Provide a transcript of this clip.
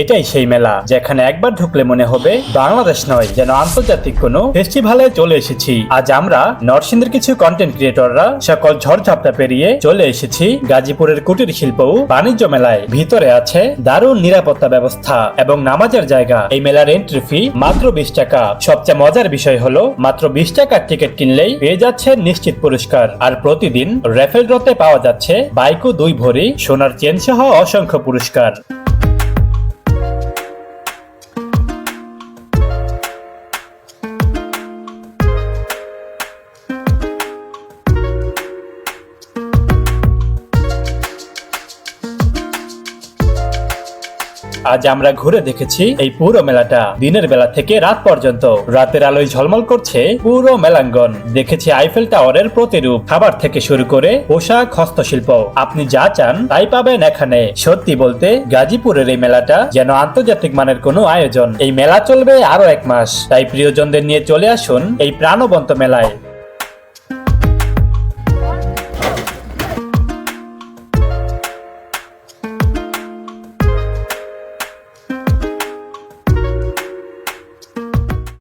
এটাই সেই মেলা যেখানে একবার ঢুকলে মনে হবে বাংলাদেশ নয়, যেন আন্তর্জাতিক কোনো ফেস্টিভ্যালে চলে এসেছি। আজ আমরা নরসিংদীর কিছু কন্টেন্ট ক্রিয়েটররা সকল ঝড়ঝাপটা পেরিয়ে চলে এসেছি গাজীপুরের কুটির শিল্প বাণিজ্য মেলায়। ভিতরে আছে দারুণ নিরাপত্তা ব্যবস্থা এবং নামাজের জায়গা। এই মেলার এন্ট্রি ফি মাত্র বিশ টাকা। সবচেয়ে মজার বিষয় হলো, মাত্র বিশ টাকার টিকিট কিনলেই পেয়ে যাচ্ছে নিশ্চিত পুরস্কার। আর প্রতিদিন রেফেল ড্রতে পাওয়া যাচ্ছে বাইক ও দুই ভরি, সোনার চেন সহ অসংখ্য পুরস্কার। আজ আমরা ঘুরে দেখেছি এই পুরো মেলাটা। দিনের বেলা থেকে রাত পর্যন্ত। রাতের আলোয় ঝলমল করছে পুরো মেলাঙ্গন। দেখেছি আইফেল টাওয়ারের প্রতিরূপ খাবার থেকে শুরু করে পোশাক হস্তশিল্প। আপনি যা চান তাই পাবেন এখানে। সত্যি বলতে, গাজীপুরের এই মেলাটা যেন আন্তর্জাতিক মানের কোনো আয়োজন। এই মেলা চলবে আরও এক মাস। তাই প্রিয়জনদের নিয়ে চলে আসুন এই প্রাণবন্ত মেলায়।